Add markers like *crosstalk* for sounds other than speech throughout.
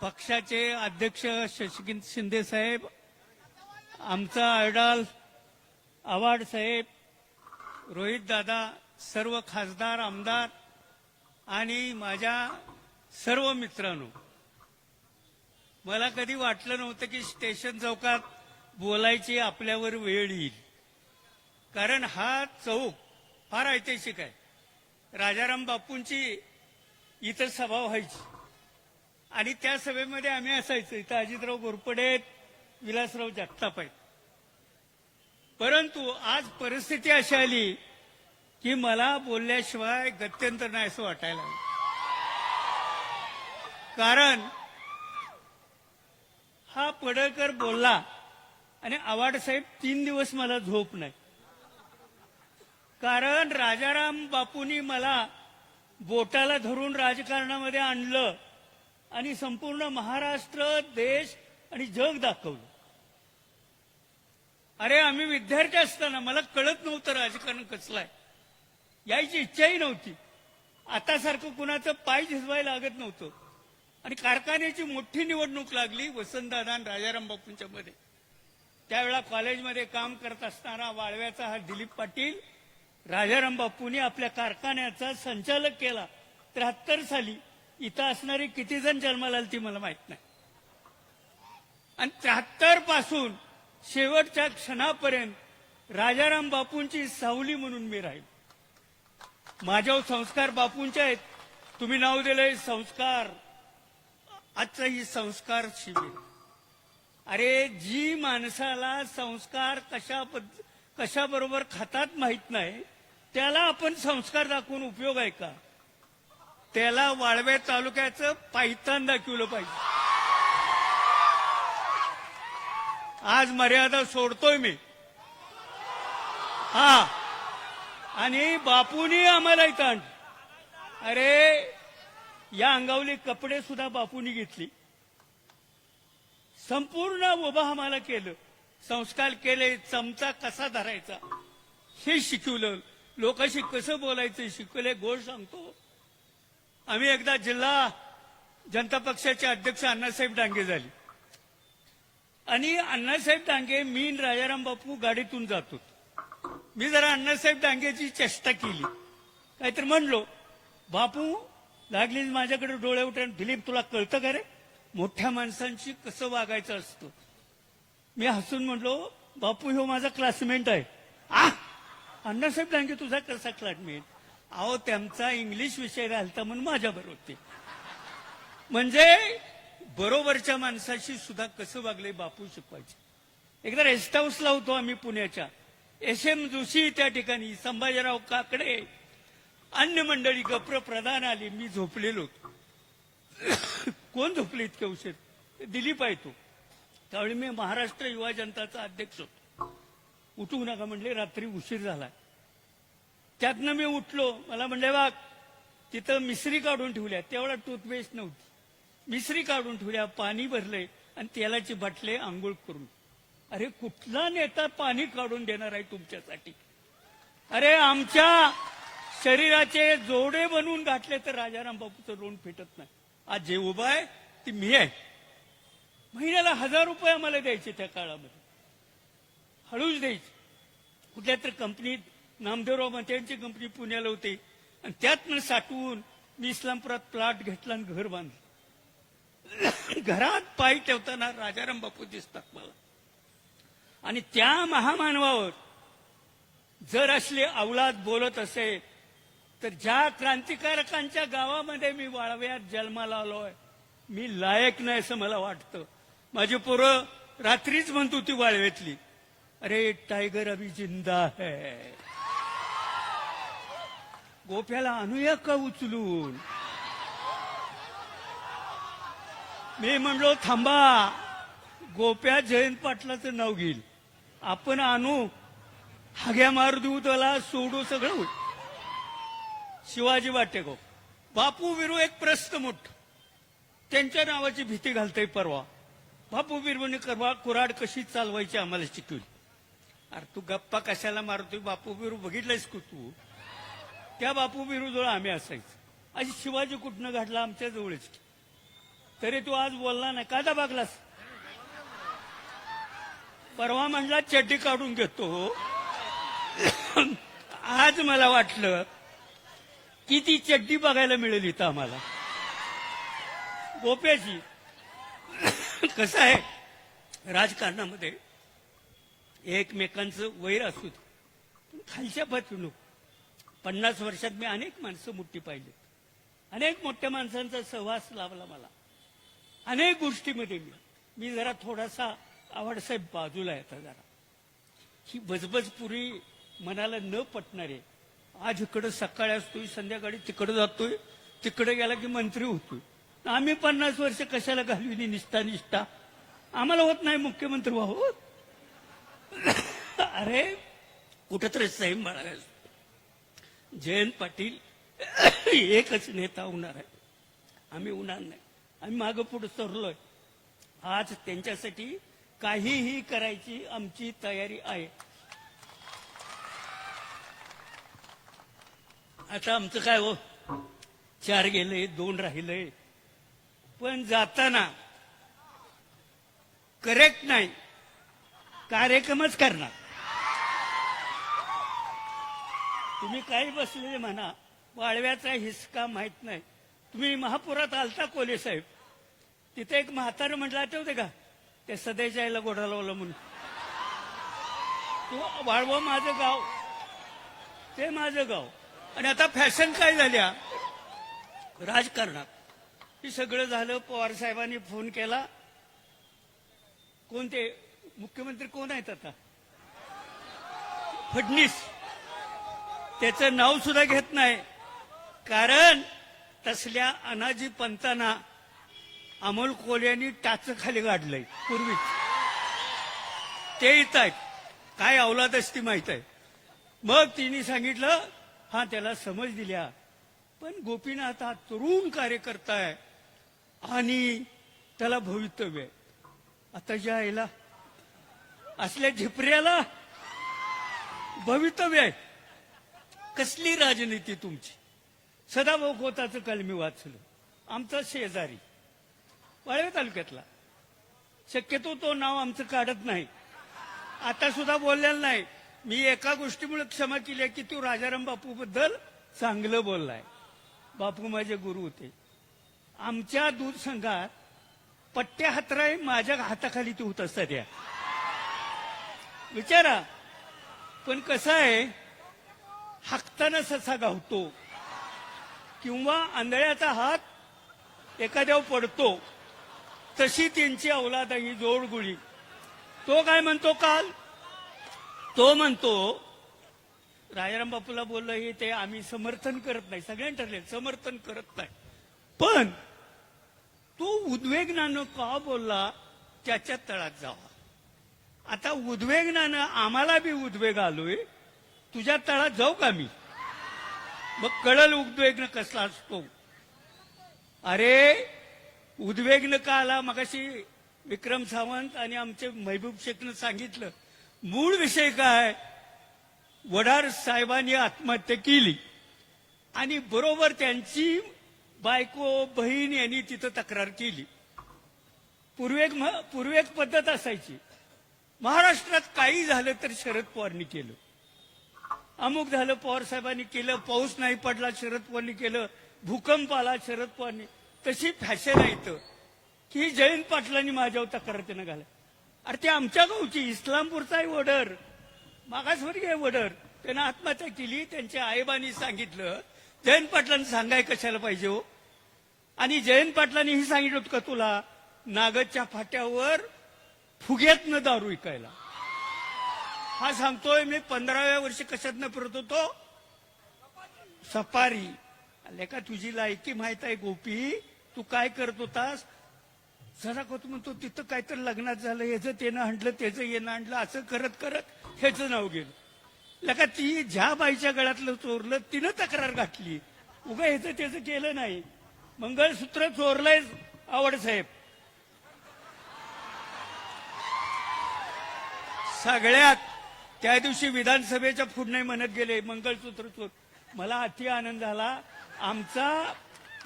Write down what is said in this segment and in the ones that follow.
पक्षाचे अध्यक्ष शशिकांत शिंदे साहेब आमचा आयडॉल आव्हाड साहेब रोहित दादा सर्व खासदार आमदार आणि माझ्या सर्व मित्रांनो मला कधी वाटलं नव्हतं की स्टेशन चौकात बोलायची आपल्यावर वेळ येईल. कारण हा चौक फार ऐतिहासिक आहे. राजाराम बापूंची इथं सभा व्हायची. आणि त्या सभेमध्ये आम्ही असायचो. इथं अजितराव घोरपडे आहेत, विलासराव जगताप आहेत. परंतु आज परिस्थिती अशी आली की मला बोलल्याशिवाय गत्यंतर नाही असं वाटायला लागलं. कारण हा पडळकर बोलला आणि आवाड साहेब तीन दिवस मला झोप नाही. कारण राजाराम बापूंनी मला बोटाला धरून राजकारणामध्ये आणलं. आणि संपूर्ण महाराष्ट्र देश आणि जग दाखवलं. अरे आम्ही विद्यार्थी असताना मला कळत नव्हतं राजकारण कसलं आहे. यायची इच्छाही नव्हती. आतासारखं कुणाचं पाय झिजवायला लागत नव्हतं. आणि कारखान्याची मोठी निवडणूक लागली वसंतदादा आणि राजाराम बापूंच्या मध्ये. त्यावेळा कॉलेजमध्ये काम करत असताना वाळव्याचा हा दिलीप पाटील राजाराम बापूंनी आपल्या कारखान्याचा संचालक केला. त्र्याहत्तर साली इथं असणारी किती जण जन्माला ती मला माहीत नाही. आणि त्र्याहत्तरपासून शेवटच्या क्षणापर्यंत राजाराम बापूंची सावली म्हणून मी राहील. माझ्यावर संस्कार बापूंचे आहेत. तुम्ही नाव दिलंय संस्कार. आजचं ही संस्कार शिबिर. अरे जी माणसाला संस्कार कशा कशाबरोबर खातात माहीत नाही त्याला आपण संस्कार दाखवून उपयोग आहे का? त्याला वाळवे तालुक्याचं पायतान दाखवलं पाहिजे. आज मर्यादा सोडतोय मी. हा. आणि बापूनी आम्हाला इथं आण अरे या अंगावली कपडे सुद्धा बापूनी घेतली. संपूर्ण उभा आम्हाला केलं. संस्कार केले चमचा कसा धरायचा हे शिकवलं. लोकांशी कसं बोलायचं शिकवले गोड सांगतो. आम्ही एकदा जिल्हा जनता पक्षाचे अध्यक्ष अण्णासाहेब डांगे झाले. आणि अण्णासाहेब डांगे मी राजाराम बापू गाडीतून जातो. मी जरा अण्णासाहेब डांगेची चेष्टा केली. काहीतरी म्हणलो बापू लागलीच माझ्याकडे डोळे उठून दिलीप तुला कळतं का रे? मोठ्या माणसांशी कसं वागायचं असतं? मी हसून म्हणलो बापू ह्यो माझा क्लासमेट आहे. आ? अण्णासाहेब डांगे तुझा कसा क्लासमेट अहो त्यांचा इंग्लिश विषय घालता म्हणून माझ्या बरोबर होते. म्हणजे बरोबरच्या माणसाशी सुद्धा कसं वागले बापू शिकवायचे. एकदा रेस्ट हाऊसला होतो आम्ही पुण्याच्या. एस एम जोशी त्या ठिकाणी संभाजीराव काकडे अन्य मंडळी गप्र प्रधान आली मी झोपलेलो होतो. कोण झोपले इतके उशीर? दिलीप आहे तो. त्यावेळी मी महाराष्ट्र युवा जनताचा अध्यक्ष होतो. उठू नका म्हणले रात्री उशीर झाला त्यातनं मी उठलो. मला म्हणले बा तिथं मिसरी काढून ठेवल्या. तेवढा टूथपेस्ट नव्हती. मिसरी काढून ठेवल्या पाणी भरले आणि तेलाची बाटले आंघोळ करून. अरे कुठला नेता पाणी काढून देणार आहे तुमच्यासाठी? अरे आमच्या शरीराचे जोडे बनवून घातले तर राजाराम बापूचं रोण फेटत नाही. आज जे उभं आहे ती मी आहे. महिन्याला हजार रुपये आम्हाला द्यायचे त्या काळामध्ये. हळूच द्यायचे. कुठल्या तरी कंपनीत नामदेवराव मत्यांची कंपनी पुण्याला होती. आणि त्यातनं साठवून मी इस्लामपुरात प्लॉट घेतला आणि घर बांधलं. घरात पाय ठेवताना राजाराम बापू दिसतात मला. आणि त्या महामानवावर जर असले अवलाद बोलत असेल तर ज्या क्रांतिकारकांच्या गावामध्ये मी वाळव्यात जन्माला आलोय मी लायक नाही असं मला वाटतं. माझी पोरं रात्रीच म्हणत होती वाळव्यातली अरे टायगर अभी जिंदा है. गोप्याला आणूया का उचलून? मी म्हणलो थांबा गोप्या जयंत पाटलाचं नाव घेईल. आपण आणू. हाग्या मारू देऊ त्याला सोडू सगळं होईल. शिवाजी वाटेको बापू विरू एक प्रस्त मोठ. त्यांच्या नावाची भीती घालताय परवा. बापू बिरवणी करवा कुराड कशी चालवायची आम्हाला शिकवली. अरे तू गप्पा कशाला मारतोय? बापू बिरू बघितलंयस का तू? त्या बापू बिरू आम्ही असायचो. अशी शिवाजी कुठनं घडला आमच्या जवळच? तरी तू आज बोलला नाही. का दाबागलास परवा म्हणला चड्डी काढून घेतो हो. आज मला वाटलं की ती चड्डी बघायला मिळेल इथं आम्हाला. गोप्याची कसं आहे? राजकारणामध्ये एकमेकांचं वैर असू पण खालच्या पातळीनं पन्नास वर्षात मी अनेक माणसं मोठी पाहिली. अनेक मोठ्या माणसांचा सहवास लाभला मला. अनेक गोष्टीमध्ये मी. मी जरा थोडासा आवडसाहेब बाजूला येता जरा. ही बजबजपुरी मनाला न पटणारे आज इकडं सकाळी असतोय संध्याकाळी तिकडं जातोय तिकडे गेला की मंत्री होतोय. आम्ही पन्नास वर्ष कशाला घालविली निष्ठा निष्ठा? आम्हाला होत नाही मुख्यमंत्री व्हावं. *coughs* अरे कुठंतरी सैम बाळगायचं जयंत पाटील एकच नेता होणार आहे. आम्ही होणार नाही. आम्ही मागं पुढे सरलोय. आज त्यांच्यासाठी काहीही करायची आमची तयारी आहे. आता आमचं काय हो? चार गेले दोन राहिले. पण जाताना करेक्ट नाही. कार्यक्रमच करणार. तुम्ही काही बसलेले म्हणा वाळव्याचा हिसका माहीत नाही. तुम्ही महापुरात आलता कोले साहेब. तिथे एक म्हातारं म्हटलं आठवते का? ते सदैच्या आईला गोडा लावलं म्हणून. तू वाळवा माझं गाव. ते माझं गाव. आणि आता फॅशन काय झाल्या? राजकारणात. हे सगळं झालं पवार साहेबांनी फोन केला. कोणते? मुख्यमंत्री कोण आहेत आता? फडणीस. त्याचं नाव सुद्धा घेत नाही. कारण तसल्या अनाजी पंतांना अमोल कोल्यांनी टाच खाली गाडलंय पूर्वीच. ते येत आहेत. काय अवलाद असती माहीत आहे. मग तिने सांगितलं हा त्याला समज दिल्या. पण गोपीनाथ हा तरुण कार्यकर्ता आहे आणि त्याला भवितव्य आहे. आता ज्या आईला असल्या झिपऱ्याला भवितव्य आहे. कसली राजनीती तुमची? सदाभाऊ खोताचं काल मी वाचलं. आमचा शेजारी. वाळवे तालुक्यातला. शक्यतो तो नाव आमचं काढत नाही. आता सुद्धा बोललेला नाही. मी एका गोष्टीमुळे क्षमा केली आहे की तू राजाराम बापू बद्दल चांगलं बोललाय. बापू माझे गुरु होते. आमच्या दूध संघात पट्ट्या हातराय माझ्या हाताखाली ते होत असतात या. विचारा. पण कसं आहे हाकताना ससा गावतो. किंवा आंधळ्याचा हात एखाद्यावर पडतो. तशी त्यांची अवलाद आहे ही जोडगुळी. तो काय म्हणतो काल? तो म्हणतो राजाराम बापूला बोललं हे ते आम्ही समर्थन करत नाही. सगळ्यांनी ठरले समर्थन करत नाही. पण तो उद्वेगनानं का बोलला? त्याच्या तळात जावा. आता उद्वेगनानं आम्हाला बी उद्वेग आलोय. तुझ्या तळात जाऊ का मी? मग कळल उद्वेगन कसला असतो. अरे उद्वेग्न का आला? मगाशी विक्रम सावंत आणि आमचे महबूब शेखनं सांगितलं मूळ विषय काय? वडार साहेबांनी आत्महत्या केली. आणि बरोबर त्यांची बायको बहीण यांनी तिथं तक्रार केली. पूर्वेक पूर्वेक पद्धत असायची. महाराष्ट्रात काही झालं तर शरद पवारनी केलं. अमुक झालं पवार साहेबांनी केलं पाऊस नाही पडला शरद पवारनी केलं भूकंप आला शरद पवारनी. तशी फॅशन आहे इथं. की जयंत पाटलांनी माझ्यावर तक्रार त्यानं घाला अरे ते आमच्या गावची इस्लामपूरचा आहे वडर. मागासवर्गीय वडर. त्यानं आत्महत्या केली त्यांच्या आईबांनी सांगितलं. जयंत पाटलांनी सांगाय कशाला पाहिजे हो? आणि जयंत पाटलांनी ही सांगितलं होतं का तुला? नागदच्या फाट्यावर फुग्यातनं दारू विकायला. हा सांगतोय मी पंधराव्या वर्षी कशातनं फिरत होतो? सफारी. लेका तुझी लायकी माहीत आहे गोपी. तू काय करत होतास? जरा का तू म्हणतो तिथं काहीतरी लग्नात झालं ह्याचं तेनं आणलं त्याचं येणं आणलं असं करत करत ह्याचं नाव गेलं. लका ती ज्या बाईच्या गळ्यातलं चोरलं तिनं तक्रार घातली उगा ह्याचं त्याचं केलं नाही. मंगळसूत्र चोरलंय आवड साहेब. सगळ्यात त्या दिवशी विधानसभेच्या पुढे म्हणत गेले मंगळसूत्र चोर. मला अति आनंद झाला. आमचा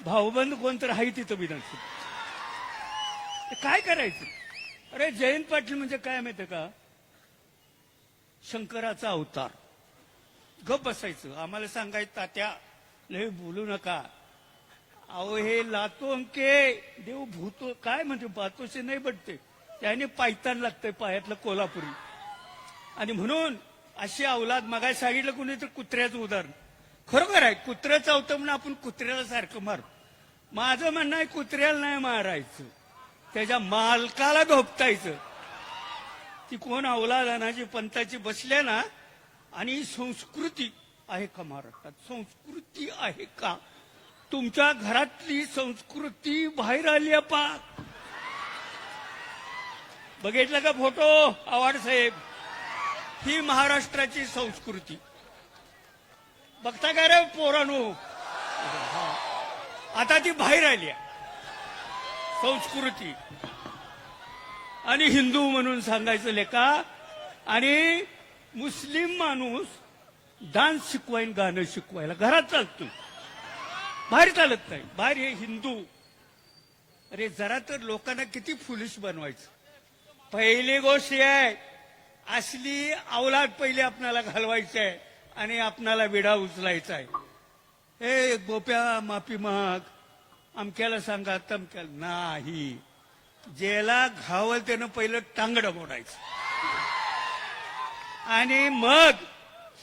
भाऊबंद कोणतर आहे तिथं विधानसभा काय करायचं? अरे जयंत पाटील म्हणजे काय माहितीये का? शंकराचा अवतार. गप बसायचं. आम्हाला सांगायचं तात्या लय बोलू नका. अहो हे लातो अंके. देव भूतो. काय म्हणते? बातोशी नाही बटते. त्याने पायतान लागतंय पायातलं कोल्हापुरी. आणि म्हणून अशी अवलाद मगाय सांगितलं कुणी तर कुत्र्याचं उदाहरण. खरोखर आहे कुत्रं चावतं म्हणून आपण कुत्र्याला सारखं मारू. माझं म्हणणं आहे कुत्र्याला नाही मारायचं. त्याच्या मालकाला धोपतायचं ती कोण अवलाद अनाची पंताची बसल्या ना आणि संस्कृती आहे का महाराष्ट्रात? संस्कृती आहे का? तुमच्या घरातली संस्कृती बाहेर आली आहे पा बघितलं का फोटो आवाड साहेब? ही महाराष्ट्राची संस्कृती. बघता का रे पोरानो? आता ती बाहेर आली आहे. संस्कृती. आणि हिंदू म्हणून सांगायचं लेका आणि मुस्लिम माणूस डान्स शिकवायला गाणं शिकवायला. घरात चालतो. बाहेर चालत नाही. बाहेर हे हिंदू. अरे जरा तर लोकांना किती फुलिश बनवायचं. पहिली गोष्ट आहे असली अवलाद पहिले आपणाला घालवायची आहे आणि आपणाला विडा उचलायचा आहे हे गोप्या माफी महाग अमक्याला सांगा तमक्याला नाही. ज्याला घावल त्यानं पहिलं टांगडं मोडायचं. आणि मग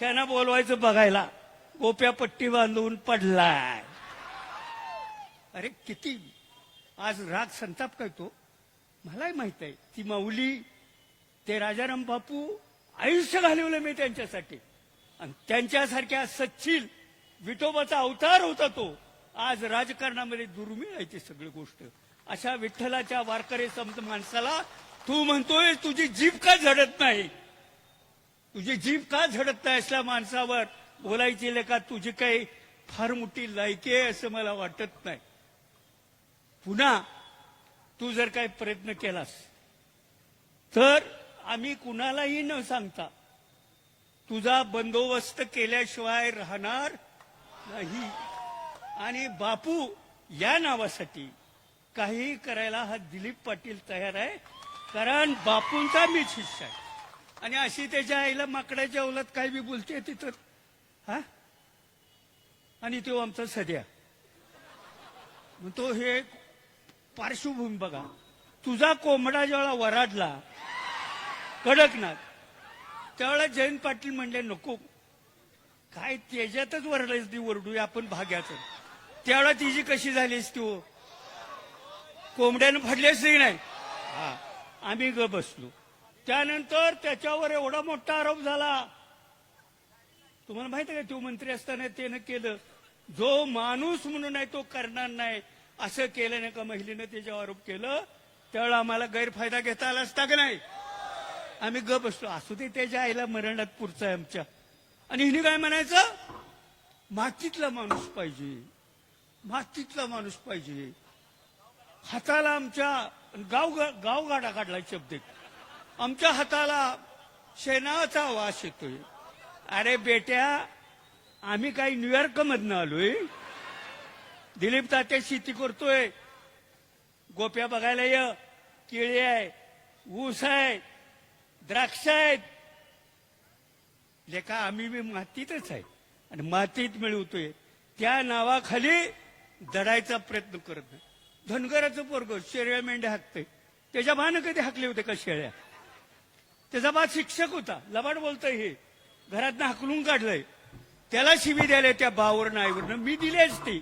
त्यांना बोलवायचं बघायला गोप्या पट्टी बांधून पडलाय. अरे किती आज राग संताप करतो. मलाही माहीत आहे ती माऊली ते राजाराम बापू आयुष्य घालवलं मी त्यांच्यासाठी. आणि त्यांच्यासारख्या सच्चिल विठोबाचा अवतार होता तो. आज राजकारणामध्ये दुर्मिळ आहे ती सगळी गोष्ट. अशा विठ्ठलाच्या वारकरी समज माणसाला तू म्हणतोय तुझी जीभ का झडत नाही? तुझी जीभ का झडत नाही असल्या माणसावर? बोलायची लेखा तुझी काही फार मोठी लायकी आहे असं मला वाटत नाही. पुन्हा तू जर काही प्रयत्न केलास तर आम्ही कुणालाही न सांगता तुझा बंदोबस्त केल्याशिवाय राहणार नाही. आणि बापू या नावासाठी काही करायला हा दिलीप पाटील तयार आहे कारण बापूंचा मी शिष्य आहे. आणि अशी त्याच्या आईला माकडाच्या औलात काय बी बोलते तिथं हा? आणि तो आमचा सध्या. मग तो हे पार्श्वभूमी बघा. तुझा कोंबडा जेव्हा वराडला कडकनाथ त्यावेळेला जयंत पाटील म्हणले नको. काय त्याच्यातच वरडायच ती वरडूया आपण भाग्याचं. त्यावेळेला तिची कशी झालीस तू? कोंबड्यानं फाडलीच नाही? हा. आम्ही ग बसलो. त्यानंतर त्याच्यावर एवढा मोठा आरोप झाला. तुम्हाला माहिती आहे का तो मंत्री असताना त्यानं केलं. जो माणूस म्हणून आहे तो करणार नाही. असं केलं नाही का महिलेनं त्याच्यावर आरोप केलं? त्यावेळेला आम्हाला गैरफायदा घेता आला असता का नाही? आम्ही ग बसतो असू दे त्याच्या आईला मरणात पुरचं आहे आमच्या. आणि हिने काय म्हणायचं? मातीतला माणूस पाहिजे. मातीतला माणूस पाहिजे. हाताला आमच्या गाव गावगाडा काढला शब्द आमच्या हाताला शेणाचा वास येतोय. अरे बेट्या आम्ही काही न्यूयॉर्क मधनं आलोय. दिलीप तात्या शेती करतोय. गोप्या बघायला ये. केळी आहे ऊस आहे. द्राक्ष आहेत. लेखा आम्ही बी मातीतच आहे. आणि मातीत मिळवतोय. त्या नावाखाली दडायचा प्रयत्न करत नाही. धनगराचं पोरग शेळ्या मेंढ्या हाकते त्याच्या भानं कधी हाकले होते का शेळ्या? त्याचा बा शिक्षक होता. लबाड बोलतोय हे. घरातनं हाकलून काढलंय. त्याला शिवी द्यायला त्या बावरनं आईवरनं मी दिली असती.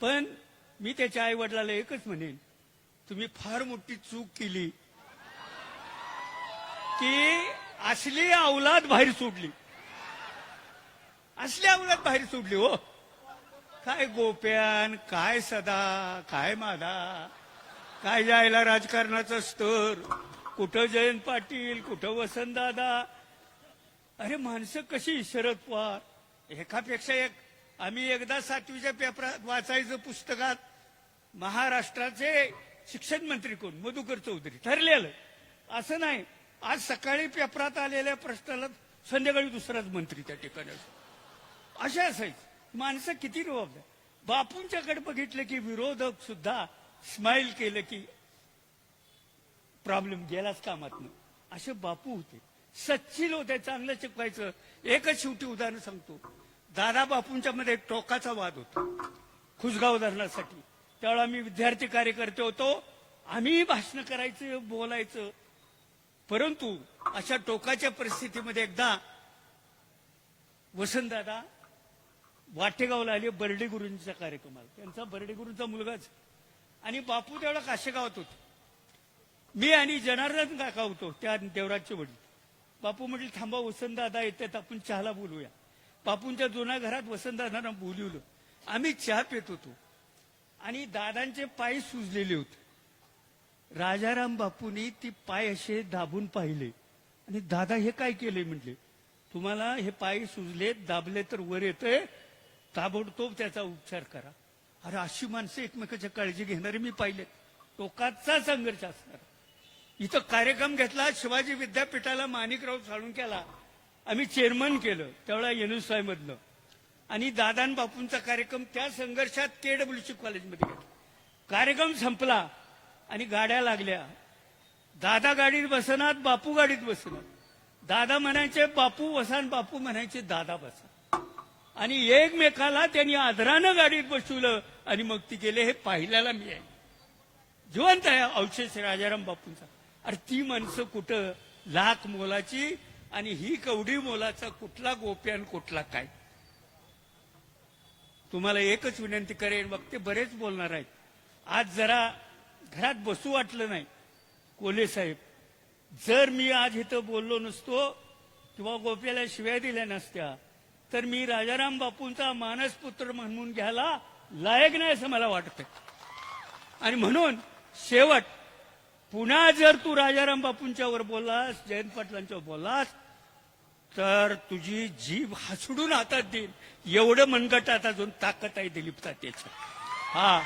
पण मी त्याच्या आई वडिलाला एकच म्हणेन तुम्ही फार मोठी चूक केली. की असली अवलाद बाहेर सोडली. असली अवलाद बाहेर सोडली हो. काय गोप्यान काय सदा काय माधा काय जायला राजकारणाचं स्तर कुठं जयंत पाटील कुठं वसंतदादा अरे माणसं कशी शरद पवार. एकापेक्षा एक आम्ही एकदा सातवीच्या पेपरात वाचायचं पुस्तकात महाराष्ट्राचे शिक्षण मंत्री कोण? मधुकर चौधरी. ठरलेलं. असं नाही. आज सकाळी पेपरात आलेल्या प्रश्नाला संध्याकाळी दुसराच मंत्री त्या ठिकाणी असतो. असे असायचे. माणसं किती जबाबदार बापूंच्याकडे बघितलं की विरोधक सुद्धा स्माइल केलं की प्रॉब्लेम गेलाच कामातनं. असे बापू होते. सच्चिल होते चांगलं शिकवायचं. एकच शेवटी उदाहरण सांगतो. दादा बापूंच्या मध्ये टोकाचा वाद होता. खुसगाव धरणासाठी. त्यावेळेला आम्ही विद्यार्थी कार्यकर्ते होतो. आम्ही भाषण करायचं बोलायचं. परंतु अशा टोकाच्या परिस्थितीमध्ये एकदा वसंतदादा वाटेगावला आले बर्डे गुरूंचा कार्यक्रमाला. त्यांचा बर्डे गुरूंचा मुलगाच. आणि बापू तेवढा काशेगावात होते. मी आणि जनार्दन काका होतो त्या देवराजचे वडील. बापू म्हटले थांबा वसंतदादा येतात आपण चहाला बोलूया. बापूंच्या जुन्या घरात वसंतदादांना बोलवलं. आम्ही चहा पित होतो. आणि दादांचे पाय सुजलेले होते. राजाराम बापूंनी ती पाय असे दाबून पाहिले. आणि दादा हे काय केले म्हटले? तुम्हाला हे पाय सुजले दाबले तर वर येते ताबडतोब त्याचा उपचार करा. अरे अशी माणसं एकमेकाच्या काळजी घेणारे मी पाहिले. टोकाचा संघर्ष असणार. इथं कार्यक्रम घेतला शिवाजी विद्यापीठाला माणिकराव केला. आम्ही चेअरमन केलं त्यावेळेला येनुसाय मधलं आणि दादान बापूंचा कार्यक्रम त्या संघर्षात केडब्ल्यूसी कॉलेजमध्ये घेतला कार्यक्रम संपला. आणि गाड्या लागल्या. दादा गाडीत बसनात बापू गाडीत बसनात. दादा म्हणायचे बापू बसान बापू म्हणायचे दादा बसा. आणि एकमेकाला त्यांनी आदरानं गाडीत बसवलं आणि मग ती गेले हे पाहिल्याला मी आहे. जिवंत आहे अवशेष राजाराम बापूंचा. अरे ती माणसं कुठं? लाख मोलाची आणि ही कवडी मोलाचा कुठला गोप्यान कुठला काय? तुम्हाला एकच विनंती करेन मग ते बरेच बोलणार आहेत. आज जरा घरात बसू वाटलं नाही. कोले साहेब जर मी आज इथं बोललो नसतो किंवा गोप्याला शिव्या दिल्या नसत्या तर मी राजाराम बापूंचा मानसपुत्र म्हणून घ्यायला लायक नाही असं मला वाटतंय. आणि म्हणून शेवट पुन्हा जर तू राजाराम बापूंच्यावर बोललास जयंत पाटलांच्यावर बोललास तर तुझी जीभ हसडून हातात देईल एवढं मनगटात अजून ताकद आहे दिलीप तात्याचं हा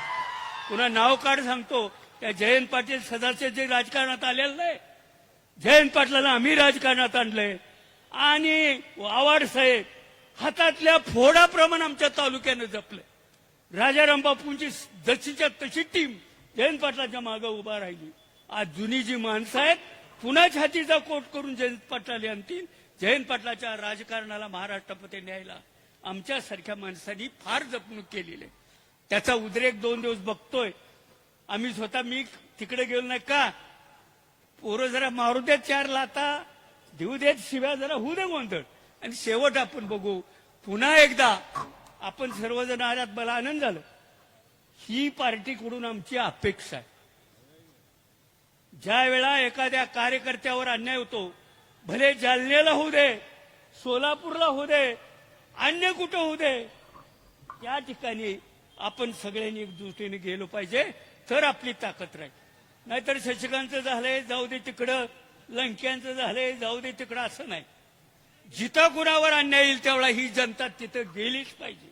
पुन्हा नाव काढ सांगतो. त्या जयंत पाटील सदाचे जे राजकारणात आलेलं नाही जयंत पाटलाला आम्ही राजकारणात आणलंय. आणि आवाड साहेब हातातल्या फोडाप्रमाणे आमच्या तालुक्यानं जपलंय. राजाराम बापूंची जशीच्या तशी टीम जयंत पाटलाच्या मागे उभा राहिली. आज जुनी जी माणसं आहेत पुन्हा छातीचा कोट करून जयंत पाटलाला आणतील? जयंत पाटलाच्या राजकारणाला महाराष्ट्रामध्ये न्यायला आमच्यासारख्या माणसांनी फार जपणूक केलेली आहे. त्याचा उद्रेक दोन दिवस बघतोय. आम्ही स्वतः मी तिकडे गेलो नाही का? पोरं जरा मारू देत चार लाता देऊ देत शिव्या जरा होऊ दे गोंधळ. आणि शेवट आपण बघू पुन्हा एकदा आपण सर्वजण आल्यात मला आनंद झाला. ही पार्टीकडून आमची अपेक्षा आहे. ज्या वेळा एखाद्या कार्यकर्त्यावर अन्याय होतो भले जालन्याला होऊ दे सोलापूरला होऊ दे अन्य कुठं होऊ दे त्या ठिकाणी आपण सगळ्यांनी एकजुटीने गेलो पाहिजे. तर आपली ताकद राहील. नाहीतर शशिकांतचं झालंय जाऊ दे तिकडं लंक्यांचं झालंय जाऊ दे तिकडं असं नाही. जिथं कुणावर अन्याय येईल तेवढा ही जनता तिथं गेलीच पाहिजे.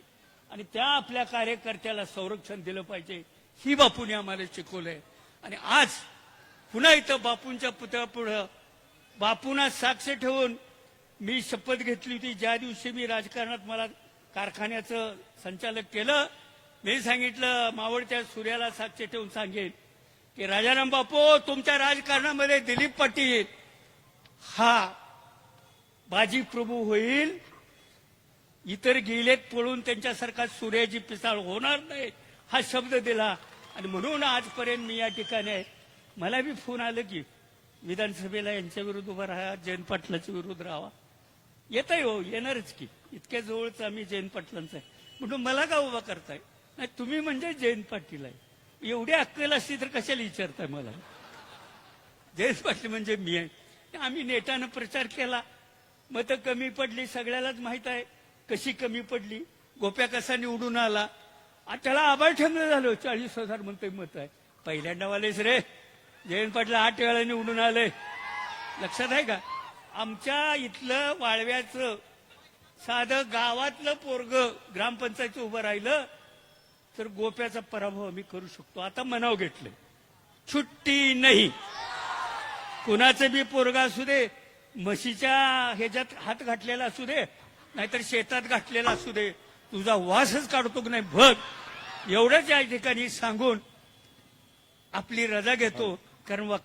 आणि त्या आपल्या कार्यकर्त्याला संरक्षण दिलं पाहिजे. ही बापूने आम्हाला शिकवलंय. आणि आज पुन्हा इथं बापूंच्या पुतळ्यापुढं बापूंना साक्ष ठेवून मी शपथ घेतली होती. ज्या दिवशी मी राजकारणात मला कारखान्याचं संचालक केलं मी सांगितलं मावळत्या सूर्याला साक्षी ठेवून सांगेन की राजाराम बापू तुमच्या राजकारणामध्ये दिलीप पाटील हा बाजी प्रभू होईल. इतर गेलेत पळून त्यांच्यासारखा सूर्याची पिसाळ होणार नाही. हा शब्द दिला. आणि म्हणून आजपर्यंत मी या ठिकाणी आहे मला बी फोन आलं की विधानसभेला यांच्या विरुद्ध उभा राहा जयंत पाटलाच्या विरुद्ध राहा. येत आहे हो येणारच की. इतक्या जवळच आम्ही जयंत पाटलांचा आहे. म्हणून मला का उभा करताय? नाही तुम्ही म्हणजे जयंत पाटील आहे. एवढी अक्कल असली तर कशाला विचारताय मला? जयंत पाटील म्हणजे मी आहे. आम्ही नेटानं प्रचार केला. मतं कमी पडली सगळ्यालाच माहीत आहे. कशी कमी पडली? गोप्या कसा निवडून आला? आ, त्याला आभार ठेवलं झालं. चाळीस हजार म्हणतोय मत आहे. पहिल्यांदा वालेच रे. जयंत पाटील आठ वेळा निवडून आले. लक्षात आहे का? आमच्या इथलं वाळव्याचं साधं गावातलं पोरग ग्रामपंचायत उभं राहिलं. तर गोप्याचा पराभव आम्ही करू शकतो. आता मनाव घेतलं छुट्टी नाही. कुणाचं बी पोरगा असू दे म्हशीच्या ह्याच्यात हात घातलेला असू दे नाहीतर शेतात घातलेला असू दे तुझा वासच काढतो की नाही भग एवढंच या ठिकाणी सांगून आपली रजा घेतो कारण वा